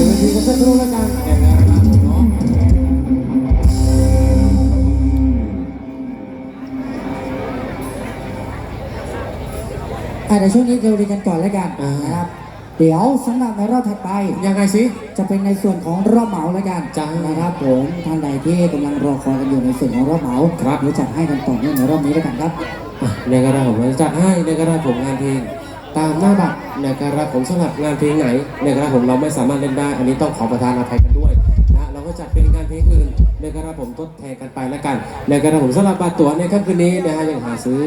อ่แต่แล้วคนาะเดี๋ยวช่วงนี้เราเรียนกันก่อนแล้วกันนะครับ เดี๋ยวสำหรับในรอบถัดไปยังไงสิจะเป็นในส่วนของรอบเหมาแล้วกันจังนะครับผมท่านใดที่กำลังรอคอยกันอยู่ในส่วนของรอบเหมาครับรู้จักให้กันต่อเนื่องในรอบนี้แล้วกันครับ ในกระดาษผมจัะให้ในกระดาษผมงานเพลง ตามหน้าบัตรในกระดาษผมสำหรับงานเพลงไหนในกระดาษผมเราไม่สามารถเล่นได้ อันนี้ต้องขอประทานอภัยกันด้วยนะเราก็จัดเป็นงานเพลงอื่นในกระดาษผมทดแทนกันไปแล้วกันในกระดาษผมสำหรับบัตรตั๋วในค่ำคืนนี้นะฮะยังหาซื้อ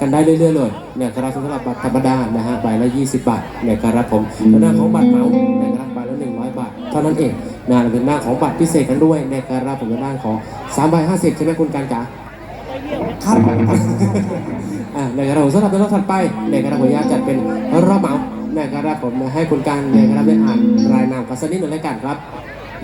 กันได้เรื่อยๆเลยนะดาษผมสำหรับบัตรธรรมดานะฮะใบละ 20 บาทในกระดาษผมในหน้าของบัตรเหมาในกระดาษใบละ100 บาท เท่านั้นเองนะเป็นหน้าของบัตรพิเศษกันด้วยในกระดาษผมในหน้าของ3ใบ50ใช่ไหมคุณการจ๋าครับ อ่าในกระดาษผมสำหรับเป็นรอบถัดไปในกระดาษผมอยากจัดเป็นรอบเหมาในกระดาษผมให้คุณการในกระดาษได้อ่านรายนามกันสักนิดหนึ่งแล้วกันครับ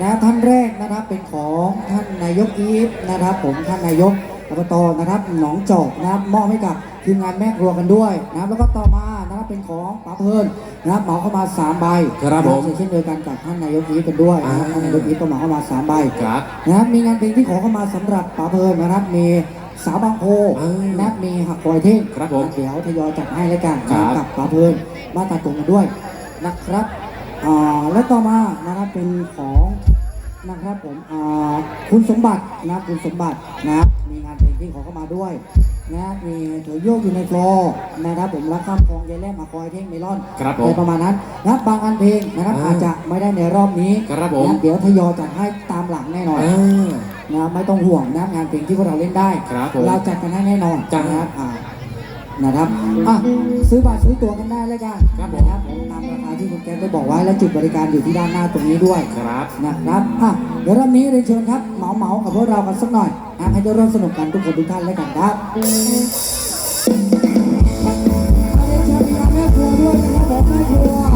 นะท่านแรกนะครับเป็นของท่านนายกอีฟนะครับ ผมท่านนายกอบตนะครับหนองจอกนะครับมอบให้กับทีมงานแม่ครัวกันด้วยนะครับแล้วก็ต่อมานะครับเป็นของป๋าเพลินนะครับเหมาเข้ามาสามใบครับผมนะเช่นเดียวกันกับท่านนายกอีฟกันด้วยนะครับอ่าท่านนายกอีฟก็เหมาเข้ามาสามใบครับนะครับมีงานเพลงที่ขอเข้ามาสำหรับป๋าเพลินนะครับมี สาวบางโพอ่านนะครับมีหักคอยเท่งครับผมเดี๋ยวทยอยจัดให้แล้วกันครับ กับป๋าเพลินบ้านตาตุงกันด้วยนะครับอ่าและต่อมานะครับเป็นของ นะครับผมอ่าคุณสมบัตินะครับคุณสมบัตินะครับมีงานเพลงที่ขอเข้ามาด้วยนะครับมีเถอโยกอยู่ในฟลอร์นะครับผมรักข้ามคลองยายแล่มหักคอยเท่งเมลอนครับผมอะไรประมาณนั้นนะครับบางงานเพลงนะครับอ่าอาจจะไม่ได้ในรอบนี้ครับผมนะเดี๋ยวทยอยจัดให้ตามหลังแน่นอนอ่านะไม่ต้องห่วงนะงานเพลงที่พวกเราเล่นได้ครับผมเราจัดกันให้แน่นอนจ้ะนะครับอ่า นะครับอะซื้อบัตรซื้อตั๋วกันได้แล้วกันครับผมนะครับผมตามราคาที่คุณแก๊ปได้บอกไว้และจุดบริการอยู่ที่ด้านหน้าตรงนี้ด้วยครับนะครับอะเดี๋ยวรอบนี้เรียนเชิญครับเหมาเหมาๆกับพวกเรากันสักหน่อยนะให้ได้ร่วมสนุกกันทุกคนทุกท่านแล้วกันครับเอาเรียนเชิญทีมงานแม่ครัวด้วยนะครับผมแม่ครัว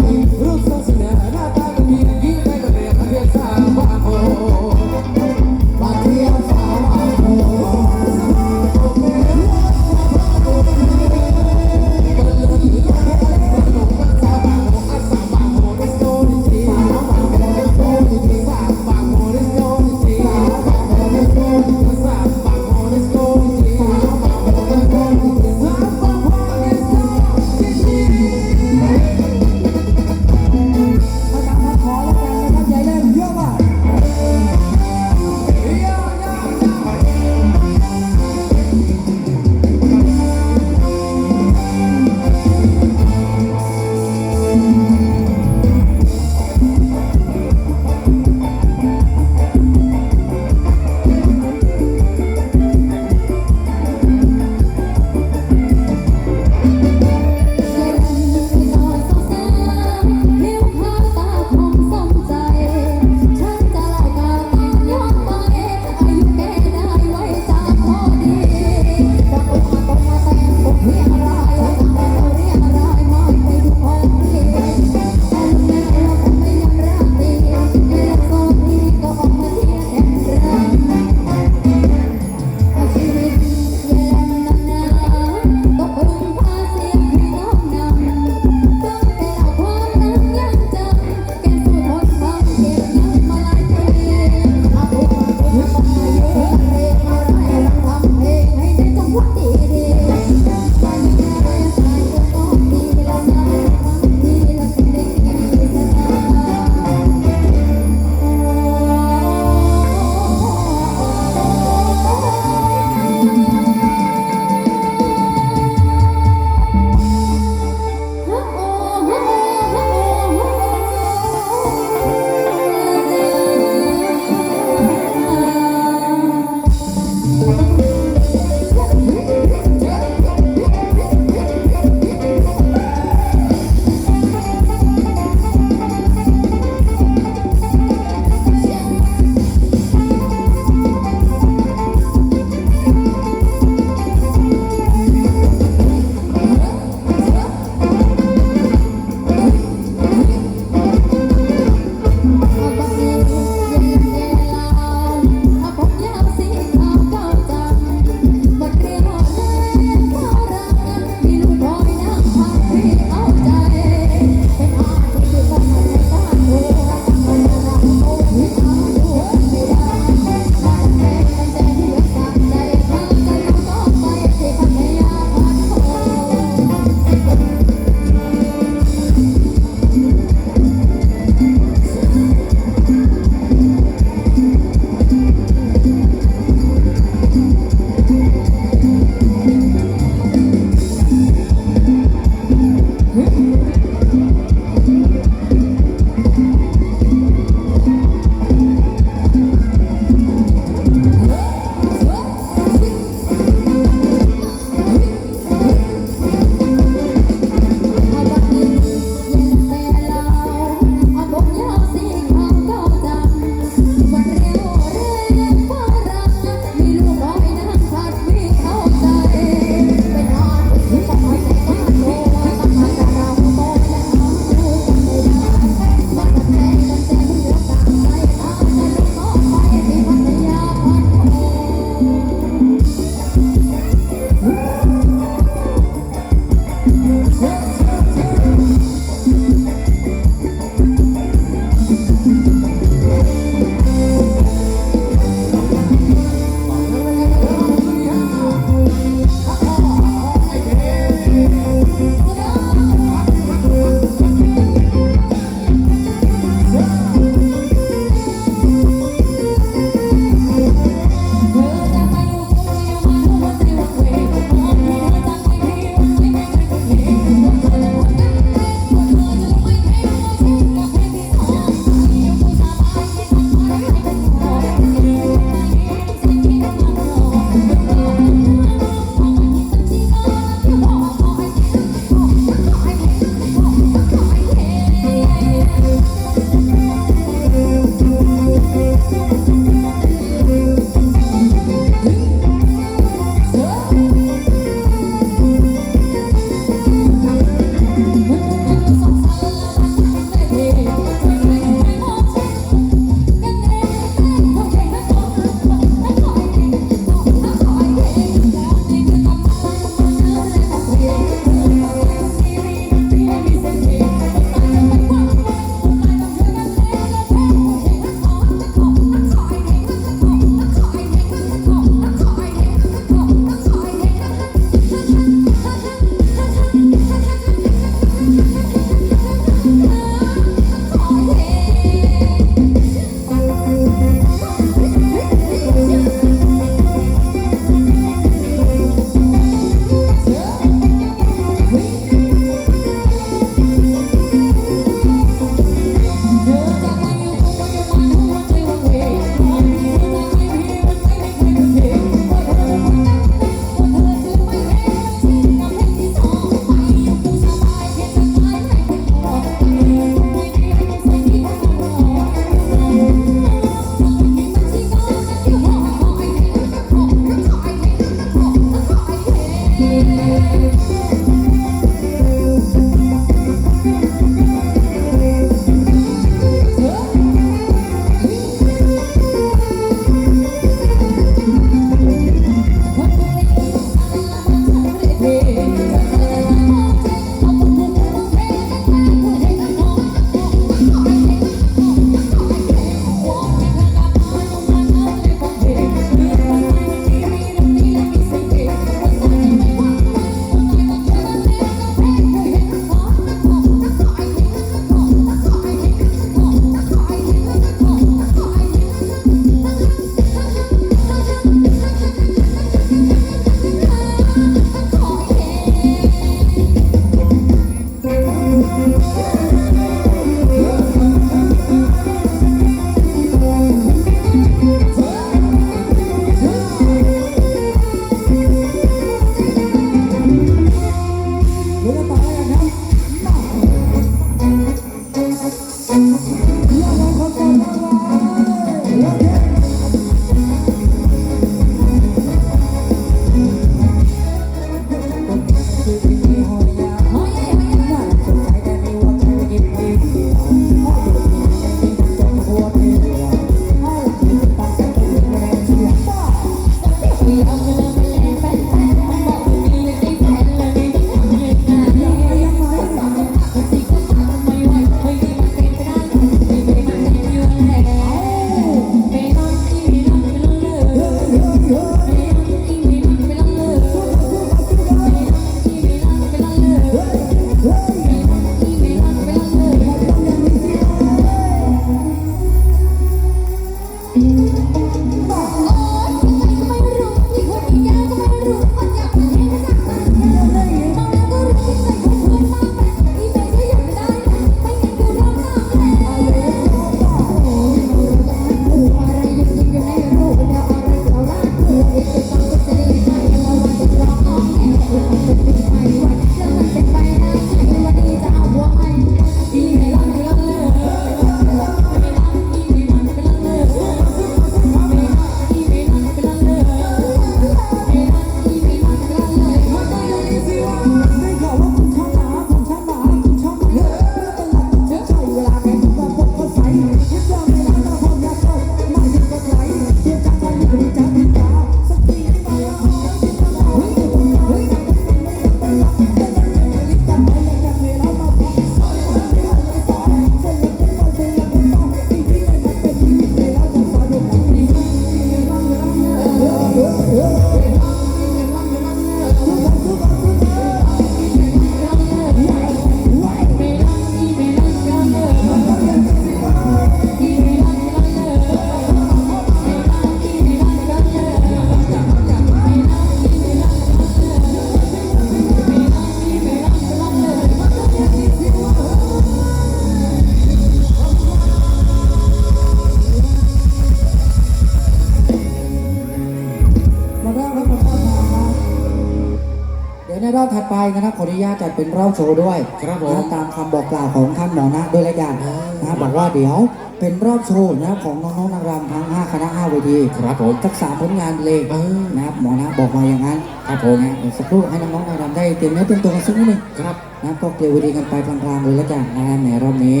ญาตจัดเป็นรอบโชว์ด้วยครับผมนะตามคำบอกกล่าวของท่านหมอนะด้วยละกันอ่านนะบอกว่าเดี๋ยวเป็นรอบโชว์นะครับของน้องๆนางรำทั้ง 5 คณะ5เวทีครับผมทักษะผลงานเพลงอ่านะครับหมอนะบอกมาอย่างนั้นครับผมนะเดี๋ยวสักครู่ให้น้องๆนางรำได้เตรียมเนื้อเตรียมตัวกันสักนิดหนึงครับนะก็เกลียวดีกันไปพลางๆเลยละกันนะในรอบนี้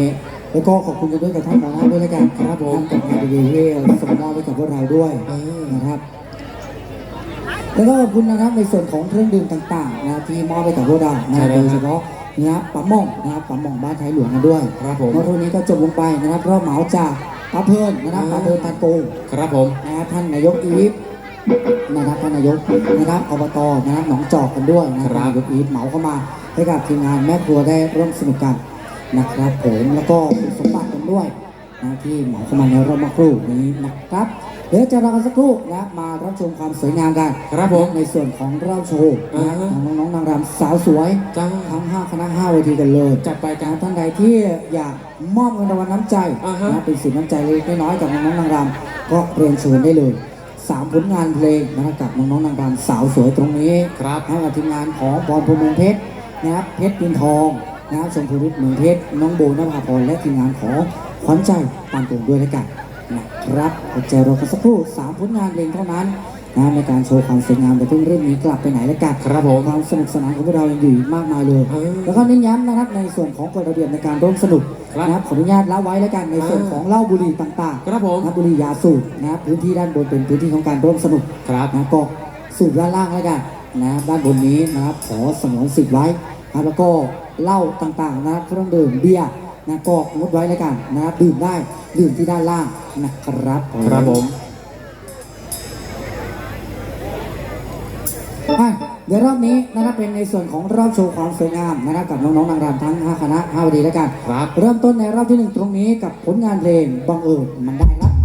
แล้วก็ขอบคุณกันด้วยกับท่านหมอนะด้วยละกันครับผมท่านกับงานดีๆที่ส่งมอบให้กับพวกเราด้วยอ่านะครับ แล้วก็ขอบคุณนะครับในส่วนของเครื่องดื่มต่างๆนะที่มอบให้กับพวกเรานะใช่แล้วโดยเฉพาะนะครับปั๊มม่องนะครับปั๊มม่องบ้านไทยหลวงกันด้วยครับผมเมื่อทุนี้ก็จบลงไปนะครับรอบเหมาจากป้าเพลินนะครับอ่าป้าเพลินตันโกครับผมนะครับท่านนายกอีฟนะครับท่านนายกนะครับอบตนะครับหนองจอกกันด้วยนะครับท่านนายกอีฟเหมาเข้ามาให้กับทีมงานแม่ครัวได้ร่วมสนุกกันนะครับผมแล้วก็คุณสมบัติกันด้วย นะที่เหมาเข้ามาในรอบเมื่อครู่นี้นะครับเดี๋ยวจะรอกันสักครู่นะครับมารับชมความสวยงามกันครับผมในส่วนของรอบโชว์นะอ่าฮะของน้องๆนางรำสาวสวยจ้าทั้ง5คณะ5เวทีกันเลยจัดไปจ้านะท่านใดที่อยากมอบเงินรางวัลน้ำใจอ่าฮะนะเป็นสินน้ำใจเล็กๆน้อยๆกับน้องๆนางรำก็เรียนเชิญได้เลยสามผลงานเพลงนะครับกับน้องๆนางรำสาวสวยตรงนี้ครับให้กับทีมงานของพรพรหมเมืองเพชรนะครับเพชรปินทองนะครับชมพูรุตเมืองเพชรน้องโบนภาพรและทีมงานของ ขวัญใจปานตรงด้วยแล้วกันนะครับอดใจรอกันสักครู่สามผลงานเพลงเท่านั้นนะในการโชว์ความสวยงามแต่เพิ่งเริ่มหนี้กลับไปไหนแล้วกันครับผมความสนุกสนานของพวกเรายังอยู่อีกมากมายเลยเออแล้วก็เน้นย้ำนะครับในส่วนของกฎระเบียบในการร่วมสนุกครับนะครับขออนุญาตละไว้แล้วกันในส่วนของเหล้าบุหรี่ต่างๆครับผมนะบุหรี่ยาสูบนะครับพื้นที่ด้านบนเป็นพื้นที่ของการร่วมสนุกครับนะก็สูบด้านล่างแล้วกันนะครับด้านบนนี้นะครับขอสงวนสิทธิ์ไว้นะครับแล้วก็เหล้าต่างๆนะครับเครื่องดื่มเบียร์ นะก็งดไว้แล้วกันนะครับดื่มได้ดื่มที่ด้านล่างนะครับผมครับผมอะเดี๋ยวรอบนี้นะครับเป็นในส่วนของรอบโชว์ความสวยงามนะครับกับน้องๆนางรำทั้ง 5 คณะ5วดีแล้วกันครับเริ่มต้นในรอบที่หนึ่งตรงนี้กับผลงานเพลงบังเอิญมันได้รับ